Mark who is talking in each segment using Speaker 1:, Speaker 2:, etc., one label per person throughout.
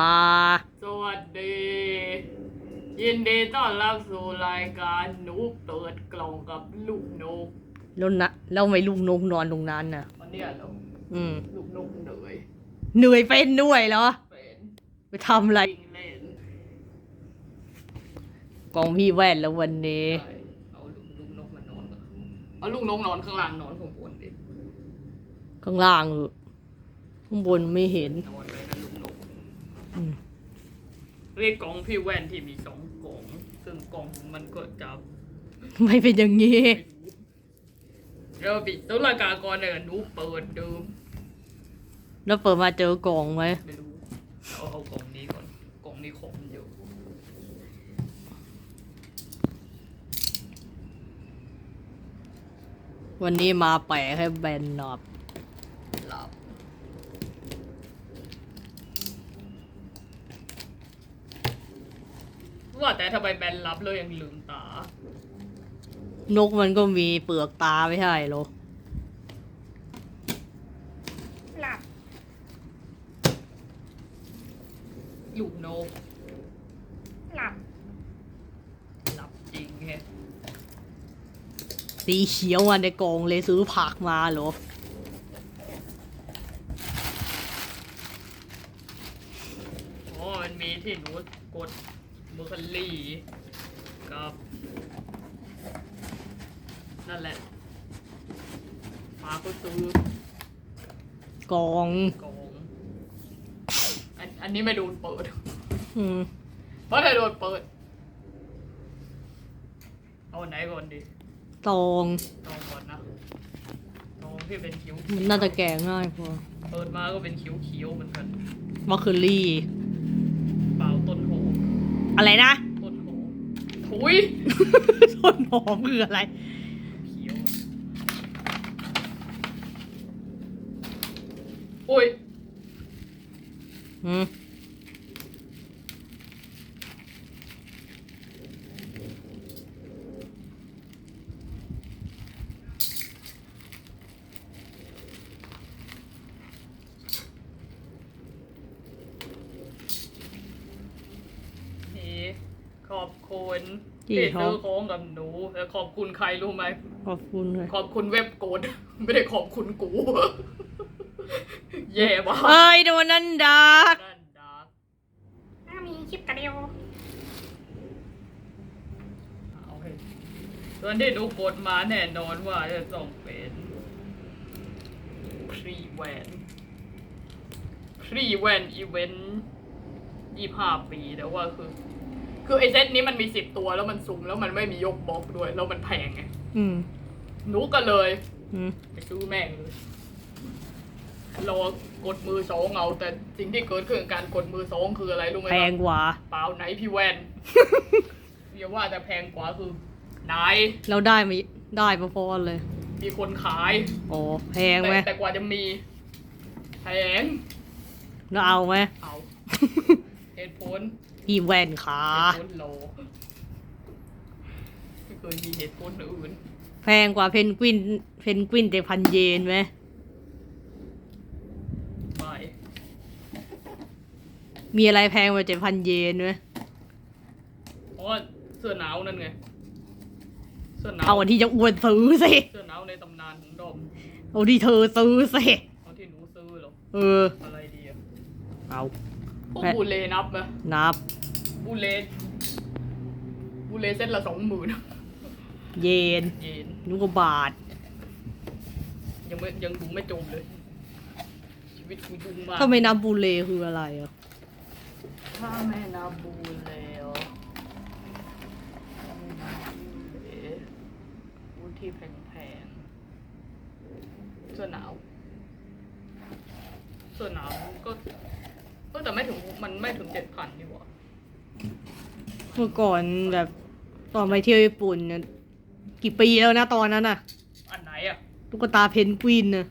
Speaker 1: อ่า
Speaker 2: สวัสดี ยินดีต้อนรับสู่รายการหนูเปิดกล่องกับลูกนก
Speaker 1: แล้วนะแล้วทำไม่ลูกนกนอนตรงนั้นน่ะ
Speaker 2: วันเนี้ยเรา
Speaker 1: อืม
Speaker 2: ลูกนกเหนื่อย
Speaker 1: เหนื่อยเป็นด้วยเหรอ
Speaker 2: เป็น
Speaker 1: ไปทำอะไร
Speaker 2: วิ่งเล่น
Speaker 1: กองพี่แว่นแล้ววันนี้
Speaker 2: ใช่เอาลูกลูกนกมานอนกับเอาลูกนกนอนข้างล่างนอนข้างบนดิ
Speaker 1: ข้างล่างเออข้างบนไม่เห็น
Speaker 2: นอนเลยนะลูกนก
Speaker 1: อืม
Speaker 2: เรียกกล่องพี่แว่นที่มีสองกล่อง ซึ่งกล่องมันก็จับ
Speaker 1: ไม่เป็นอย่างนี้
Speaker 2: เราปิดต้นรายการก่อนเนี่ยหนูเปิดดู
Speaker 1: แล้วเปิดมาเจอกล่องไหม
Speaker 2: ไม่รู้เอาเอากล่องนี้ก่อนกล่องนี้ของมันอยู่
Speaker 1: วันนี้มาแปะให้แบนหนอบ
Speaker 2: หลับ ว่าแต่ทำไมแบนรับเลยยังลืมตา
Speaker 1: นกมันก็มีเปลือกตาไม่ใช่เหรอ
Speaker 2: หลับลูกนกหลับหลับจริงแฮะ
Speaker 1: สีเขียวอะในกล่องเลยซื้อผักมาเหรอ
Speaker 2: อ๋อมันมีที่หนูกด เบอร์คัลลี่กับนั่นแหละฟ้าก็ซื้อก
Speaker 1: ล่อง
Speaker 2: กองอันอันนี้ไม่โดนเปิด
Speaker 1: อืม
Speaker 2: เพราะถ้าโดนเปิด เอาอันไหนก่อนดี
Speaker 1: ตอง
Speaker 2: ตองก่อนนะตองที่เป็นคิ้ว
Speaker 1: มันน่าจะแก่ง่ายพอ
Speaker 2: เปิดมาก็เป็นคิ้วคิ้วๆเหมือนกัน
Speaker 1: มอคเคอรี่
Speaker 2: เปล่าต้นโห
Speaker 1: อะไรนะ
Speaker 2: ต้นโหถุย
Speaker 1: ต้นหอมคืออะไร
Speaker 2: คิ้วโอ้ย
Speaker 1: อืม
Speaker 2: นี่ขอบ คุณที่ซื้อของกับหนูแต่ขอบคุณใครรู้ไหม
Speaker 1: ขอบคุณเลย
Speaker 2: ขอบคุณเว็บโกด ไม่ได้ขอบคุณกู แย่มาก
Speaker 1: เอ้ยโดนนั่นดัก
Speaker 2: นั่นดาร์ก
Speaker 3: ถ้ามีคลิปกระเดียว
Speaker 2: อ่าโอเคส่วนที่หนูกดมาแน่นอนว่าจะต้องเป็นพรีแวนพรีแวนอีเวนต์ยี่ห้าปีแต่ว่าคือ คือไอเซตนี้มันมีสิบตัวแล้วมันสุ่มแล้วมันไม่มียกบล็อกด้วย แล้วมันแพงไง
Speaker 1: อืม
Speaker 2: หนูก็เลย
Speaker 1: อืม
Speaker 2: ไปซื้อแม่งเลยรอกดมือสองเอา แต่สิ่งที่เกิดขึ้นกับการกดมือสองคืออะไรรู้ไหม
Speaker 1: แพ
Speaker 2: ครับ
Speaker 1: งกว่า
Speaker 2: เปล่าไหนพี่แวนอย่าว่าแต่แพงกว่าคือไหน
Speaker 1: เราได้ไหมได้พอๆเลย
Speaker 2: มีคนขาย
Speaker 1: โอ้แพงไหม
Speaker 2: แต่แต่กว่าจะมีแพง
Speaker 1: เราเอาไหม
Speaker 2: เอา เหตุผล
Speaker 1: พี่แว่นขา
Speaker 2: เหตุผลโลไม่เคยมีเหตุผลอื่น
Speaker 1: แพงกว่าเพนกวิน เพนกวินเจ็ดพันเยนไหม
Speaker 2: ไม่
Speaker 1: มีอะไรแพงกว่าเจ็ดพันเยนไหม
Speaker 2: เพราะว่าเสื้อหนาวนั่นไง เสื้อหนาว
Speaker 1: เอาอันที่จะอวดซื้อสิ
Speaker 2: เสื้อหนาวในตำนานของดอม
Speaker 1: เอาที่เธอซื้อสิ
Speaker 2: เอาที่หนูซื้อเหรอ
Speaker 1: เออ
Speaker 2: อะไรดีอะ
Speaker 1: เอา
Speaker 2: พวก
Speaker 1: แพะ
Speaker 2: บูเลนับไหม
Speaker 1: นับ
Speaker 2: บูเลบูเลเส้นละสองหมื่น
Speaker 1: เยน
Speaker 2: เยน
Speaker 1: นุกว่าบาท
Speaker 2: ยังไม่ยังดูไม่จบเลย ชีวิตกูยุ่งมาก
Speaker 1: ถ้าไม่นับบูเลคืออะไรอะ
Speaker 2: ถ้าไม่นับบูเลเหรอเอ๊ะบูที่แพงๆเสื้อหนาวเสื้อหนาวก็ ก็แต่ไม่ถึงมันไม่ถึงเจ็ดพันดีกว่า
Speaker 1: เมื่อก่อนแบบตอนไปเที่ยวญี่ปุ่นเนี่ยกี่ปีแล้วนะตอนนั้นน่ะ
Speaker 2: อันไหนอะ
Speaker 1: ตุ๊กตาเพนกวินน่ะ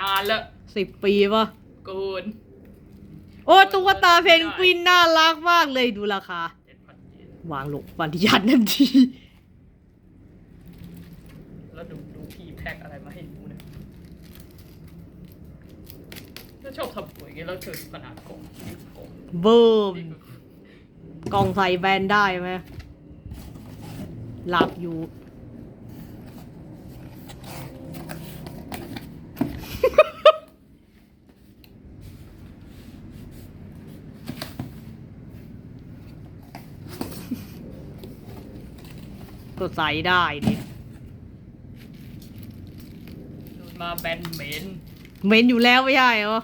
Speaker 2: นานละ
Speaker 1: สิบปีปะ
Speaker 2: เกิน
Speaker 1: โอ้ตุ๊กตาเพนกวินน่ารักมากเลยดูราคา
Speaker 2: เจ็ดพันเยน
Speaker 1: วางลงวันที่ยันทันที
Speaker 2: แล้วดูดูพี่แพ็คอะไรมาให้ดูเนี่ย ถ้าชอบทำปุ๋ยอย่างเงี้ยแล้วเจอขนาดกล่องนี่กล่อง
Speaker 1: เบิ่ม
Speaker 2: นี่คือก
Speaker 1: ล่องใส่แบรนด์ได้ไหมหลับอยู่ ก็ใส่ได้ดิ
Speaker 2: ดูดมาแบนเหม็น
Speaker 1: เหม็นอยู่แล้วไม่ใช่เหรอ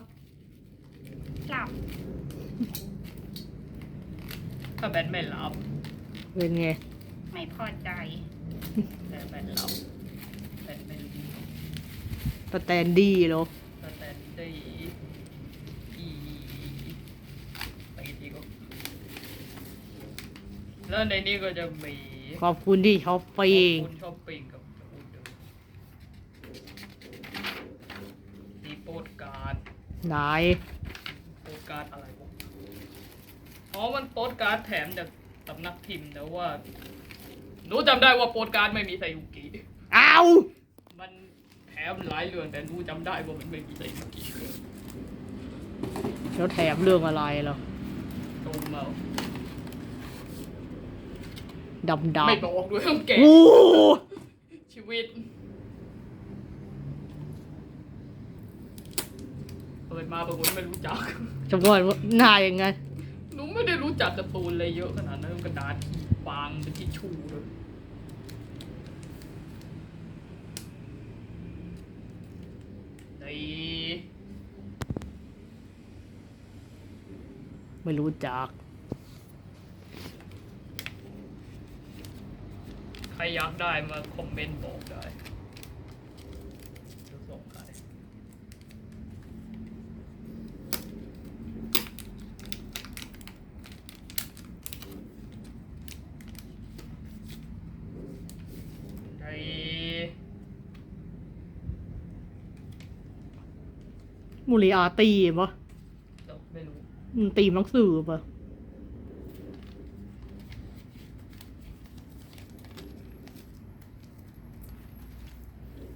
Speaker 3: หลับ
Speaker 2: ถ้า แบนไม่รับ
Speaker 1: เป็นไง
Speaker 3: ไม่พอใจ
Speaker 2: แต่แบนรับแบนไม่ดี
Speaker 1: สแตนดี้เหรอ
Speaker 2: สแตนดี้อีไปดีก็แล้วในนี้ก็จะมี
Speaker 1: ขอบคุณที่ช้อปปิ้ง
Speaker 2: คุณชอบปิ้งกับคุณดูมีโปสการ์ด
Speaker 1: ไหน
Speaker 2: โปสการ์ดอะไรวะ อ๋อมันโปสการ์ดแถมจากสำนักพิมพ์แต่ว่า หนูจำได้ว่าโปสการ์ดไม่มีไซยุกิ
Speaker 1: เอา
Speaker 2: มันแถมหลายเรื่องแต่หนูจำได้ว่ามันไม่มีไซยุกิ
Speaker 1: แล้วแถมเรื่องอะไรเหรอ
Speaker 2: ตรงมา
Speaker 1: ดำดำ
Speaker 2: ไม่บอกด้วยต้องแกะ
Speaker 1: โอ้
Speaker 2: ชีวิตเปิดมาบางคนไม่รู้จัก
Speaker 1: จำก่อนว่าหน้ายังไง
Speaker 2: หนู ไม่ได้รู้จักการ์ตูนอะไรเยอะขนาดนั้นกระดาษฟางเป็นที่ชูเลยใน
Speaker 1: ไม่รู้จัก
Speaker 2: ใครอยากได้มาคอมเมนต์บอกได้จะส่งใครในู
Speaker 1: ริอาตีปะ
Speaker 2: เราไม่รู้
Speaker 1: มันตีมหนังสือปะ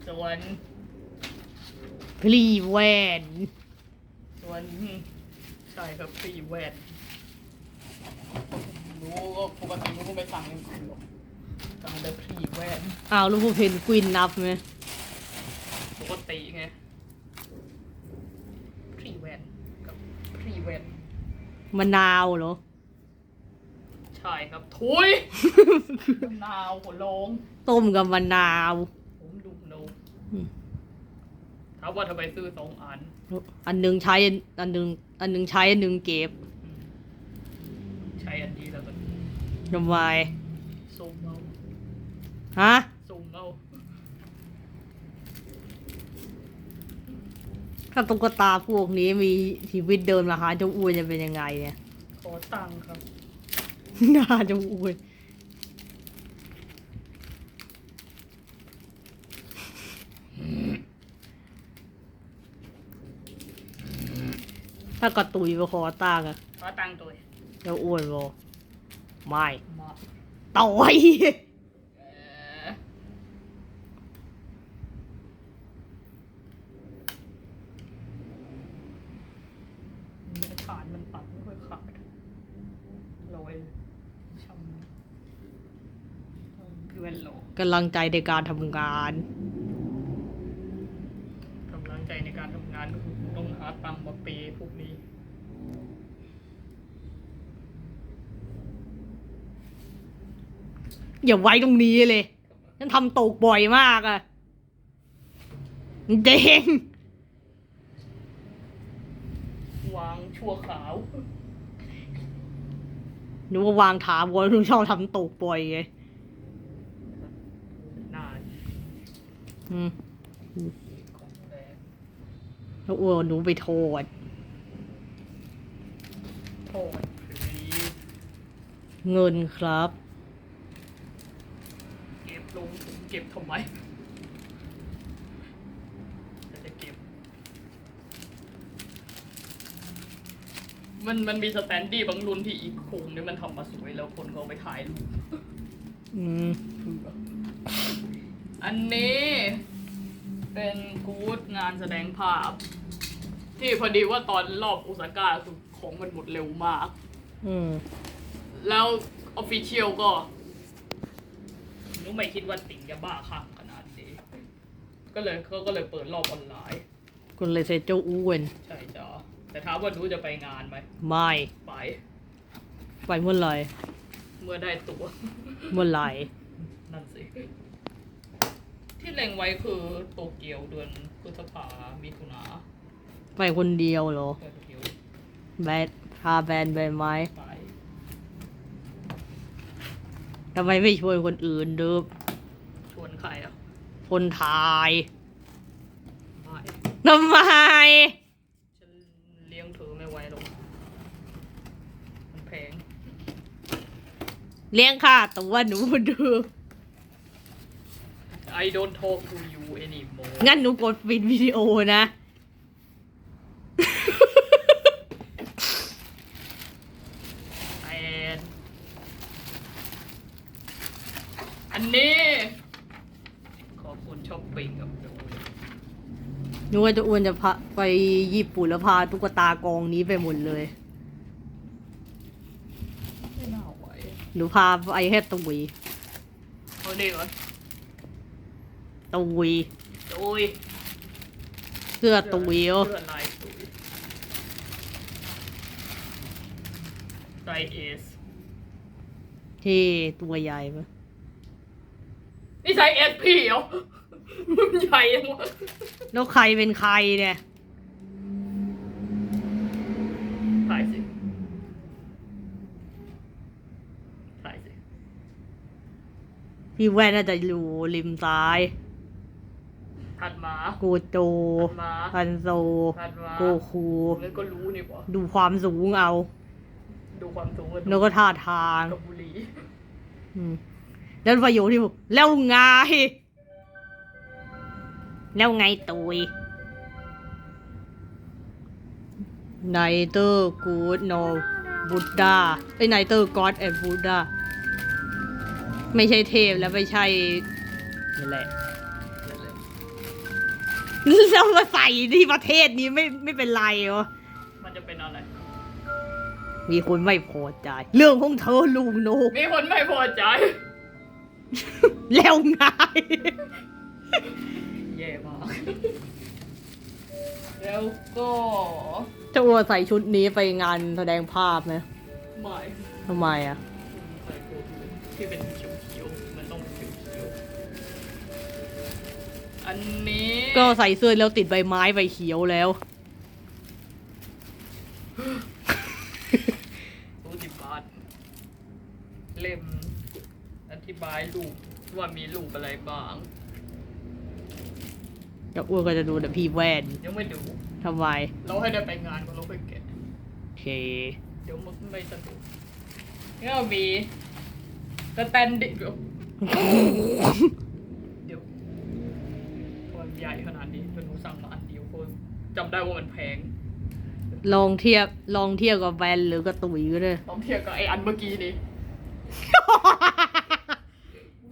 Speaker 2: ส่วน
Speaker 1: พลีแวน
Speaker 2: ส่วนใช่ครับฟรีแวนรู้ก็ปกติรู้ก็ไม่สั่งองหรอกสั่งแต่ฟรีแวน
Speaker 1: อ้าวลูกเพนกวินนับไหม
Speaker 2: ปกติไงฟรีแวนกับ ฟรีแวน
Speaker 1: มะนาวเหรอ
Speaker 2: ใช่ครับทุยมะนาวหัวโลง
Speaker 1: ต้มกับมะนาว
Speaker 2: ผมดูโน
Speaker 1: อืม
Speaker 2: ถามว่าทำไมซื้อสองอัน
Speaker 1: อันหนึงใช้อันหนึงอันหนึงใช้อันหนึงเก็บ
Speaker 2: ใช้อันนี้แล้วก็
Speaker 1: ทำไม
Speaker 2: ซูมเอา
Speaker 1: ฮะ
Speaker 2: ซูมเอา
Speaker 1: ถ้าตุ๊กตาพวกนี้มีชีวิตเดินมาหาเจ้าอ้วนจะเป็นยังไงเนี่ย
Speaker 2: ขอตังค์ครับ
Speaker 1: หน้าเจ้าอ้วนถ้ากระตุยไปขอตางอะ
Speaker 2: ขอตังค์ตัว
Speaker 1: เจ้าอ้วนบอกไม่
Speaker 2: มา
Speaker 1: ต่อย
Speaker 2: เอ่อเนื้อฐานมันตัดไม่ค่อยขาดโรยช่ำคือเวนโล
Speaker 1: กำลังใจในการทำงาน
Speaker 2: กำลังใจในการทำงานก็คือต้องหาตังค์มาเปย์พวกนี้
Speaker 1: อย่าไว้ตรงนี้เลยฉันทำตกบ่อยมากอะเด้ง
Speaker 2: วางชั่วขาว
Speaker 1: หนูว่าวางถามวนหนูชอบทำตกบ่อยไง
Speaker 2: นาน
Speaker 1: อืม
Speaker 2: ของ แรง
Speaker 1: แล้วอ้วนหนูไปโทษ
Speaker 2: โทษพลีส
Speaker 1: เงินครับ
Speaker 2: เก็บลงถุงเก็บทำไมแต่จะเก็บ มันมันมีสแตนดี้บางรุ่นที่อีกโครงเนี่ยมันทำมาสวยแล้วคนก็เอาไปถ่ายรูป
Speaker 1: อืม
Speaker 2: อันนี้เป็นกู๊ดงานแสดงภาพ ที่พอดีว่าตอนรอบโอซาก้าคือของมันหมดเร็วมาก
Speaker 1: อืม
Speaker 2: แล้วออฟฟิเชียลก็หนูไม่คิดว่าติ่งจะบ้าข้างขนาดนี้ ก็เลยเขาก็เลยเปิดรอบออนไลน์
Speaker 1: คุณเลยเซเจ้าอ้วน
Speaker 2: ใช่จ้ะแต่ถามว่าหนูจะไปงานไหม
Speaker 1: ไม่
Speaker 2: ไป
Speaker 1: ไปเมื่อไหร่
Speaker 2: เมื่อได้ตัว
Speaker 1: เมื่อไหร่
Speaker 2: นั่นสิ ที่เล็งไว้คือโตเกียวเดือนพฤษภามิถุนา
Speaker 1: ไปคนเดียวเหรอ
Speaker 2: โตเกียว
Speaker 1: แบดพาแบนไปไหม
Speaker 2: ไป
Speaker 1: ทำไมไม่ชวนคนอื่นดู
Speaker 2: ชวนใครอะ
Speaker 1: คนไทย
Speaker 2: ไม่
Speaker 1: ทำไม
Speaker 2: ฉันเลี้ยงเธอไม่ไหวหรอกมันแพง
Speaker 1: เลี้ยงค่าตัวหนูดู
Speaker 2: I don't talk to you anymore
Speaker 1: งั้นหนูกดปิดวิดีโอนะ
Speaker 2: แอนอันนี้ ขอบคุณช้อปปิ้งกับดู
Speaker 1: หนูว่าจะอ้วนจะพาไปญี่ปุ่นแล้วพาตุ๊กตากองนี้ไปหมดเลย
Speaker 2: ไม่น่าไหว
Speaker 1: หนูพาไปแค่ตุย
Speaker 2: เอาดีก่อน
Speaker 1: ตุย
Speaker 2: ตุย
Speaker 1: เสื้อตุยเหรอ
Speaker 2: เสื้อลายตุยไซเอส
Speaker 1: ที่ตัวใหญ่ปะ
Speaker 2: นี่ไซเอสพี่เหรอมันใหญ่ยังวะ
Speaker 1: แล้วใครเป็นใครเนี่ย
Speaker 2: ถ่ายสิถ่ายสิ
Speaker 1: พี่แว่นน่าจะอยู่ริมซ้าย
Speaker 2: ถัดมา
Speaker 1: โกโจ
Speaker 2: ถัดมา
Speaker 1: พันโซ
Speaker 2: ถัดมา
Speaker 1: โกคู
Speaker 2: งั้นก็รู้นี่ปะ
Speaker 1: ดูความสูงเอา
Speaker 2: ดูความสูงกัน
Speaker 1: แล้วก็ท่าทาง
Speaker 2: กับบุหรี่
Speaker 1: อืมแล้วประโยคที่บอกแล้วไง แล้วไงตุยไนเตอร์กูดโนบุตดาไอไนเตอร์กอดแอนบูดาไม่ใช่เทพและไม่ใช่นั่นแหละ แล้วมาใส่ที่ประเทศนี้ไม่ไม่เป็นไรเหรอ
Speaker 2: มันจะเป็นอะไร
Speaker 1: มีคนไม่พอใจ เรื่องของเธอลุงโนก
Speaker 2: มีคนไม่พอใจ
Speaker 1: แล้วไง
Speaker 2: แย่มาก แล้วก็
Speaker 1: เจะอ้วนใส่ชุดนี้ไปงานแสดงภาพไหม
Speaker 2: ไม่
Speaker 1: ทำไมอะ
Speaker 2: ใส่ตัวที่เป็นเขียวๆมันต้องเขียวๆอันนี้
Speaker 1: ก็ใส่เสื้อแล้วติดใบไม้ใบเขียวแล้ว
Speaker 2: รูติบัตเล่ม อธิบายรูปว่ามีรูปอะไรบ้าง
Speaker 1: เจะอ้วนก็จะดูแต่พี่แว่น
Speaker 2: ยังไม่ดู
Speaker 1: ทำไม
Speaker 2: เราให้ได้ไปงานก็เราไปแกะ
Speaker 1: โอเค
Speaker 2: เดี๋ยวมันไม่สนุกแล้วก็มีสแตนดิเใหญ่ขนาดนี้จนหนูสั่งมาอันเดียวคนจำได้ว่ามันแพง
Speaker 1: ลองเทียบลองเทียบกับแวนหรือกระตุยก็ได้
Speaker 2: ต้องเทียบกับไออันเมื่อกี้นี้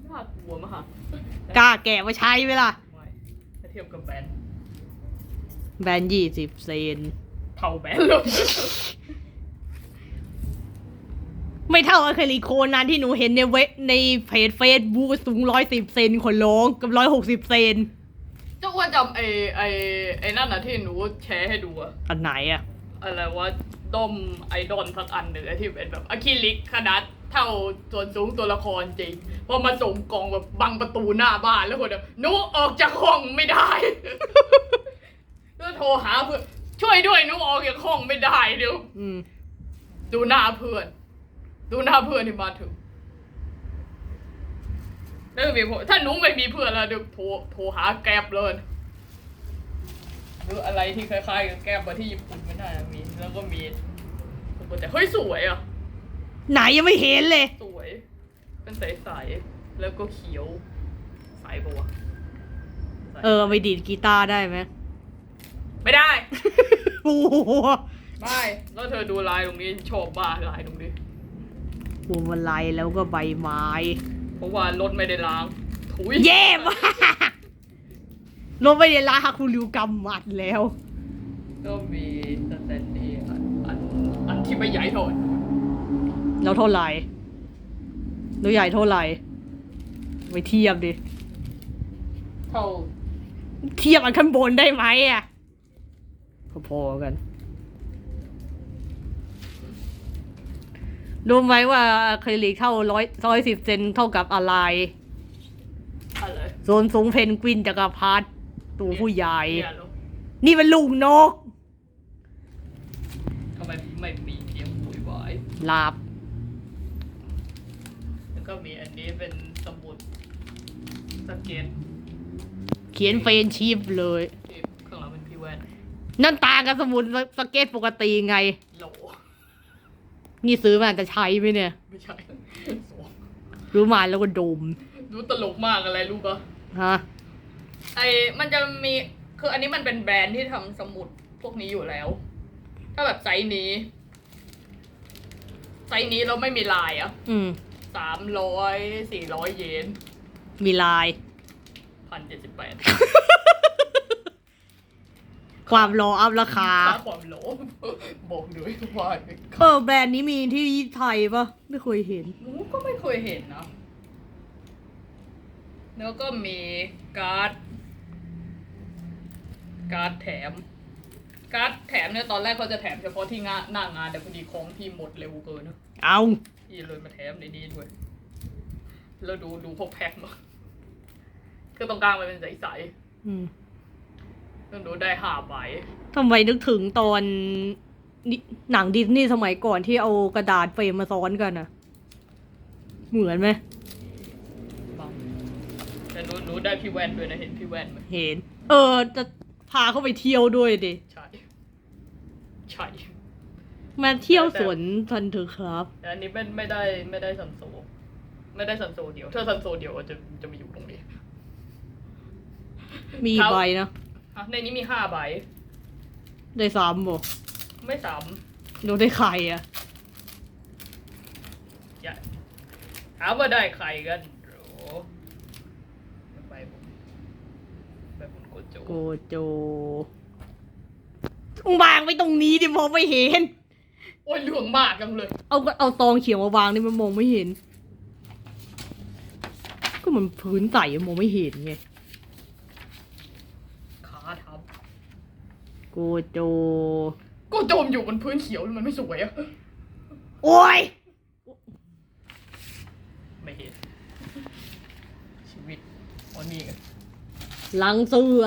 Speaker 2: น่ากลัวมาก
Speaker 1: กล้าแกะมาใช้ไหมล่ะ
Speaker 2: ไม่ถ้าเทียบกับแบรนด์
Speaker 1: แบนยี่สิบเซน
Speaker 2: เท่าแบรนด์เลย
Speaker 1: ไม่เท่าอะคริลิโคนนั้นที่หนูเห็นในเว็บในเพจเฟซบุ๊กสูงร้อยสิบเซนขนร้องกับร้อยหกสิบเซน
Speaker 2: เจ้าอ้วนจำไอไอไอนั่นน่ะที่หนูแชร์ให้ดูอะ
Speaker 1: อันไหนอะ
Speaker 2: อะไรว่าด้อมไอดอลสักอันหนึ่งอะที่เป็นแบบอะคริลิกขนาดเท่าส่วนสูงตัวละครจริงพอมาส่งกล่องแบบบังประตูหน้าบ้านแล้วคนแบบหนูออกจากห้องไม่ได้ก็โทรหาเพื่อนช่วยด้วยหนูออกจากห้องไม่ได้เดี๋ยว
Speaker 1: อืม
Speaker 2: ดูหน้าเพื่อน ดูหน้าเพื่อนที่มาถึง แล้วก็มีถ้าหนูไม่มีเพื่อนแล้วเดี๋ยวโทรโทรหาแกร็บเลยหรืออะไรที่คล้ายๆกับแกร็บมาที่ญี่ปุ่นไม่น่าจะมีแล้วก็มีแต่เฮ้ยสวยอะ
Speaker 1: ไหนยังไม่เห็นเลย
Speaker 2: สวย เป็นใสๆแล้วก็เขียวใสปะวะ
Speaker 1: เออไปดีดกีตาร์ได้ไหม
Speaker 2: ไม่ได้
Speaker 1: โอ้โห
Speaker 2: ไม่แล้วเธอดูลายตรงนี้ชอบบ้าลายตรงนี้
Speaker 1: พวงมาลัยแล้วก็ใบไม้
Speaker 2: เพราะว่ารถไม่ได้ล้างถุย
Speaker 1: เย่มากลงไปในร้านฮาคุริวกำมัดแล้ว
Speaker 2: ก็มีสแตนดี้อันอันอันที่ไม่ใหญ่เท่าอันนู้น
Speaker 1: แล้วเท่าไหร่แล้วใหญ่เท่าไหร่ไปเทียบดิ
Speaker 2: เท่า
Speaker 1: เทียบอันข้างบนได้ไหมอะพอๆกัน รู้ไหมว่าอะคริลิกเท่าร้อยร้อยสิบเซนเท่ากับอะไร
Speaker 2: อะไร
Speaker 1: โซนสูงเพนกวินจักรพรรดิตัวผู้ใหญ่
Speaker 2: เนี่ยเหรอ
Speaker 1: นี่มันลูกนก
Speaker 2: ทำไมไม่มีเพียงบุยวาย
Speaker 1: ลาบ
Speaker 2: แล้วก็มีอันนี้เป็นสมุดสเก็ต
Speaker 1: เขียนเฟรนชิพเลย
Speaker 2: ที่ข้างหลังเป็นพี่แว่น
Speaker 1: นั่นต่างกับสมุดสเก็ตปกติไง
Speaker 2: โหล
Speaker 1: นี่ซื้อมาจะใช้ไหมเนี่ย
Speaker 2: ไม่ใช่สวง
Speaker 1: รู้มาแล้วก็ดม
Speaker 2: ดูตลกมากอะไรรู้ปะ
Speaker 1: ฮะ
Speaker 2: ไอมันจะมีคืออันนี้มันเป็นแบรนด์ที่ทำสมุดพวกนี้อยู่แล้ว ถ้าแบบไซส์นี้ ไซส์นี้เราไม่มีลายอะ
Speaker 1: อืม
Speaker 2: สามร้อยสี่ร้อยเยน
Speaker 1: มีลาย
Speaker 2: พันเจ็ดสิบแปด
Speaker 1: ความรออัพราคา
Speaker 2: ค่าความโหลบอกด้วยว่า
Speaker 1: เออแบรนด์นี้มีที่ไทยปะไม่เคยเห็น
Speaker 2: หนูก็ไม่เคยเห็นนะแล้วก็มีการ์ด การ์ดแถม การ์ดแถมเนี่ยตอนแรกเขาจะแถมเฉพาะที่งานหน้างานแต่พอดีของพี่หมดเร็วเกินนะ
Speaker 1: เอา
Speaker 2: พี่เลยมาแถมในนี้ด้วย แล้วดูดูพวกแพ็คมาคือตรงกลางมันเป็นใส
Speaker 1: อืม
Speaker 2: ๆ แล้วดูได้ห้าใบ
Speaker 1: ทำไมนึกถึงตอนนิหนังดิสนีย์สมัยก่อนที่เอากระดาษเฟรมมาซ้อนกันอะเหมือนไหม
Speaker 2: บ้างแต่ดูดูได้พี่แว่นด้วยนะเห็นพี่แว่นไหม
Speaker 1: เห็น เออ จะพาเข้าไปเที่ยวด้วยดิ
Speaker 2: ใช่ ใช่
Speaker 1: มาเที่ยวสวนทันเถอะครับ
Speaker 2: แต่อันนี้ไม่ไม่ได้ไม่ได้ซันโซไม่ได้ซันโซเดียว ถ้าซันโซเดียวจะจะมาอยู่ตรงนี้
Speaker 1: มี
Speaker 2: ครับ
Speaker 1: ใบนะ
Speaker 2: อะในนี้มีห้าใบ
Speaker 1: ได้ซ้ำบ่
Speaker 2: ไม่ซ้
Speaker 1: ดูได้ใครอะำ
Speaker 2: อย่าถามว่าได้ใครกันโหรไปผมไปผมโกโจ
Speaker 1: โกโจต้องวางไว้ตรงนี้ดิมองไม่เห็น
Speaker 2: โอ้ยเหลืองมากจังเลย
Speaker 1: เอาเอาตองเขียวมาวางนี่มันมองไม่เห็น ก็เหมันพื้นใสมองไม่เห็นไง
Speaker 2: ขาทับ
Speaker 1: โกโจ
Speaker 2: ก็โจมอยู่บนพื้นเขียวมันไม่สวยอะ
Speaker 1: โอ้ย
Speaker 2: ไม่เห็น ชีวิตอ๋อนี่ไง
Speaker 1: หลังเสือ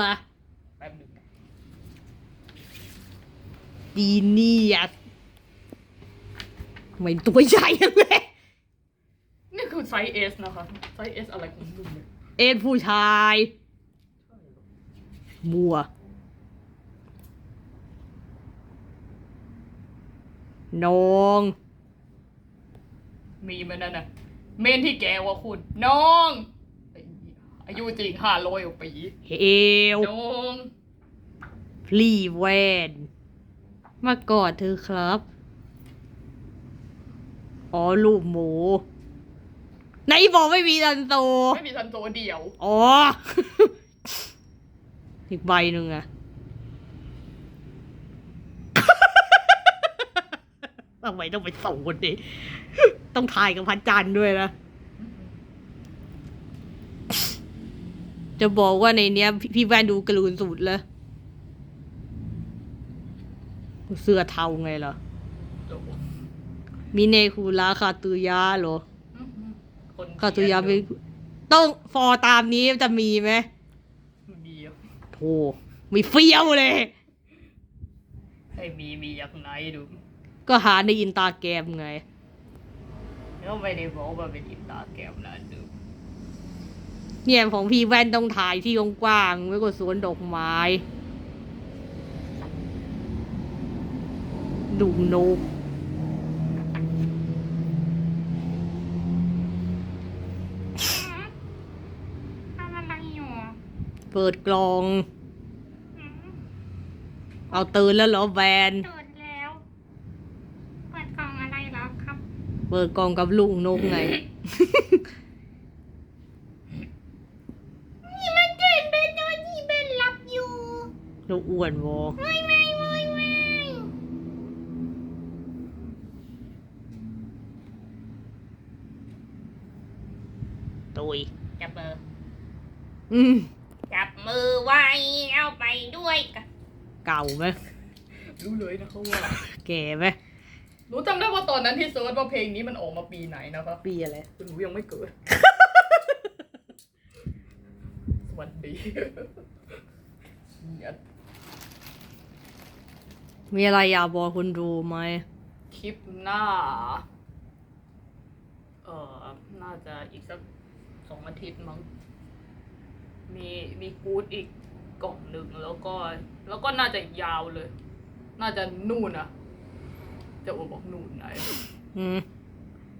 Speaker 2: แป๊บหนึงนะ
Speaker 1: ดีนี่อะทำไมตัวใหญ่จังเลย
Speaker 2: นี่คือไซส์เอสนะคะ ไซส์เอสอะไรของลุงเนี่ย
Speaker 1: เอ็นผู้ชาย มัว น้อง
Speaker 2: มีมันนั่นน่ะเมนที่แกว่าคุณน้องไอ้เหี้ยอายุจริงห้าร้อยกว่าปี
Speaker 1: เฮล
Speaker 2: น้อง
Speaker 1: พลีแวนมากอดเธอครับ อ๋อลูกหมูไหนบอกไม่มีดันโต
Speaker 2: ไม่มีซันโซเดียว
Speaker 1: อ๋อ อีกใบหนึ่งอะ ทำไมต้องไปส่งคนดิต้องถ่ายกับพันจันทร์ด้วยนะ จะบอกว่าในเนี้ย พี่พี่แวนดูกระลูนสุดเลยเสื้อเทาไงเหรอ
Speaker 2: โอ้โห
Speaker 1: มิเนคูระคาตุยะเหรอ
Speaker 2: คน
Speaker 1: คาตุยะเป็นต้องฟอร์ตามนี้จะมีไหม
Speaker 2: มีอะ
Speaker 1: โธ่มีเฟี้ยวเลย
Speaker 2: ให้มีมีอยากไหนดู
Speaker 1: ก็หาในอินตาแกรมไง
Speaker 2: แล้วไม่ได้บอกว่าเป็นอินตาแกรมนะดู
Speaker 1: เนี่ยของพี่แว่นต้องถ่ายที่กว้างๆไว้ก็สวนดอกไม้ดูนก
Speaker 3: ทำอะไรอยู่
Speaker 1: เปิดกล่อง
Speaker 3: อืม
Speaker 1: เอาตื่นแล้วเหรอแวน
Speaker 3: ตื่น เปิดกอง
Speaker 1: กับลุงนกไง
Speaker 3: นี่มันเกิดเป็นนอนี่เป็นรับอยู่
Speaker 1: เราอ้วนวอ
Speaker 3: ไม่ไม่ไม่ไม่
Speaker 1: ตุย
Speaker 3: จับมือ
Speaker 1: อืม
Speaker 3: จับมือไว้เอาไปด้วยก
Speaker 1: เก่าไหม
Speaker 2: รู้เลยนะเขาว่า
Speaker 1: แก่ไหม
Speaker 2: หนูจำได้ว่าตอนนั้นที่เซิร์ชว่าเพลงนี้มันออกมาปีไหนนะคะ
Speaker 1: ปีอะไร
Speaker 2: หนูยังไม่เกิด สวัสดีเหี้ย
Speaker 1: มีอะไรอยากบอกคุณดูไหม
Speaker 2: คลิปหน้า เอ่อ น่าจะอีกสักสองอาทิตย์มั้ง มีมีกู๊ดอีกกล่องหนึ่งแล้วก็ แล้วก็น่าจะยาวเลย น่าจะนู่นอะ จะบอกนู่นไหน
Speaker 1: อืม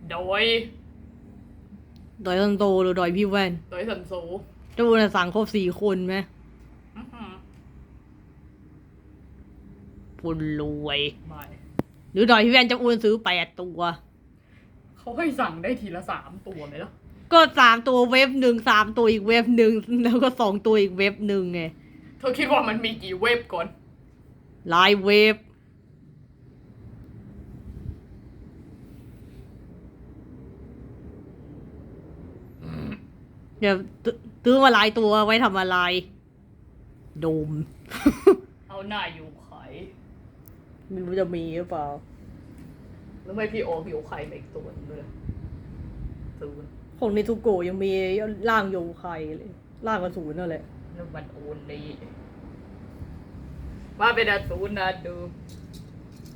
Speaker 2: โดย
Speaker 1: ดอยต้นโตหรือดอยพี่แว่น
Speaker 2: โดยสันโซ
Speaker 1: ดูนะสั่งครบสี่คนไหม
Speaker 2: อื้อหือ
Speaker 1: คุณรวย
Speaker 2: ไม่
Speaker 1: หรือดอยพี่แว่นจะอ้วนซื้อแปดตัว
Speaker 2: เขาให้สั่งได้ทีละสามตัวไหมล่ะ
Speaker 1: ก็สามตัวเว็บหนึ่งสามตัวอีกเว็บหนึ่งแล้วก็สองตัวอีกเว็บหนึ่งไง
Speaker 2: เธอคิดว่ามันมีกี่เว็บก่อน
Speaker 1: หลายเว็บ เดี๋ยวซื้อซื้อมาหลายตัวไว้ทำอะไรดม
Speaker 2: เอาหน้าอยู่ไข่
Speaker 1: ไม่รู้จะมีหรือเปล่า
Speaker 2: แล้วไม่พี่โอพี่โอไข่มาอีกตัวหนึงด้วยศูนย์
Speaker 1: ของในทุกโกะยังมีร่างโยไคเลยร่างกระสุนนั่นแหละ
Speaker 2: แล้วมันโอนดีมาเป็นอสูรนะดู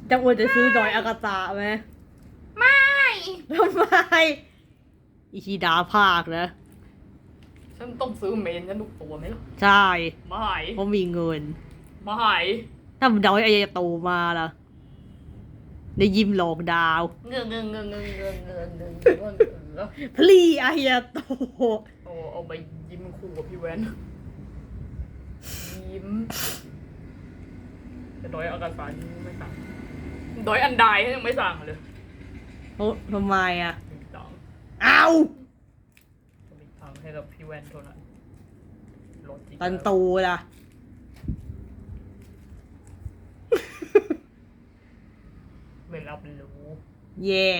Speaker 1: จะอ้วนจะซื้อดอยอากาตะไหม
Speaker 3: ไม่
Speaker 1: ทำไมอิชิดาภาคนะ
Speaker 2: ฉันต้องซื้อเมนฉันทุกตัวไหมล่ะ
Speaker 1: ใช่
Speaker 2: ไม่
Speaker 1: เพราะมีเงิน
Speaker 2: ไม่
Speaker 1: ถ้าดอยอายาโตมาล่ะได้ยิมหลอกดาว
Speaker 2: เงื้อเงื้อเงื้อเงื้อเงื้อเงื้อเงื้อเงื้อเงื้อ
Speaker 1: พลีอายาโต
Speaker 2: โอ้เอาไปยิ้มคู่กับพี่แวนยิ้มแต่โดยอากาศนี่ไม่สั่งโดยอันใดยังไม่สั่งเลย
Speaker 1: โอ้ทำไมอะ
Speaker 2: ไม่สั่ง
Speaker 1: เอา
Speaker 2: มีสั่งให้กับพี่แวนเท่านั้นรถจริง
Speaker 1: ตันตูล่ะ
Speaker 2: ไม่รับรู้
Speaker 1: เย่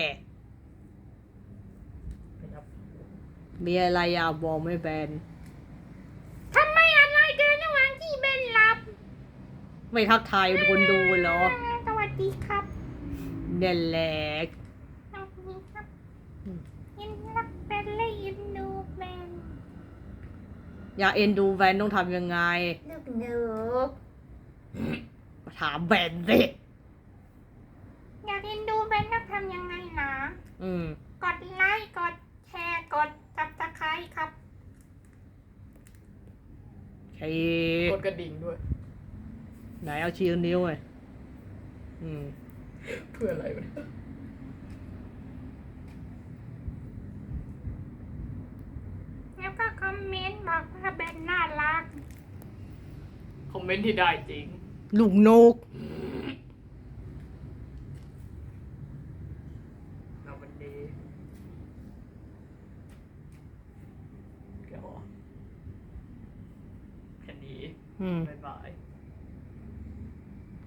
Speaker 2: ไม่รับรู้
Speaker 1: มีอะไรอยากบอกไม่แบน
Speaker 3: ทำไมอะไรเกินระหว่างที่เบนหลับ
Speaker 1: ไม่ทักทายคนดูเหรอ
Speaker 3: สวัสดีครับ
Speaker 1: เด่นแหลก
Speaker 3: สวัสดีครับยินรักเป็นและยินดูแบน
Speaker 1: อยากเอ็นดูแบนต้องทำยังไง
Speaker 3: นึกนึก
Speaker 1: ถามแบนสิ
Speaker 3: อยากเอ็นดูแบนต้องทำยังไงนะ
Speaker 1: อืม
Speaker 3: กดไลค์กดแชร์กดซับสไครต์ครับ
Speaker 1: ใช้
Speaker 2: กดกระดิ่งด้วย
Speaker 1: ไหนเอาชี้นิ้วไงอืม
Speaker 2: เพื่ออะไรวะเนี่ย
Speaker 3: แล้วก็คอม เมนต์บอกว่าเบนน่ารัก
Speaker 2: คอมเมนต์ที่ได้จริง
Speaker 1: ลูกนก
Speaker 2: เอาวันดีเดี๋ยวแค่นี้
Speaker 1: อืม
Speaker 2: บ๊ายบาย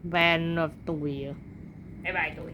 Speaker 1: แบนแบบตุยอะ
Speaker 2: บ๊ายบายตุ้ย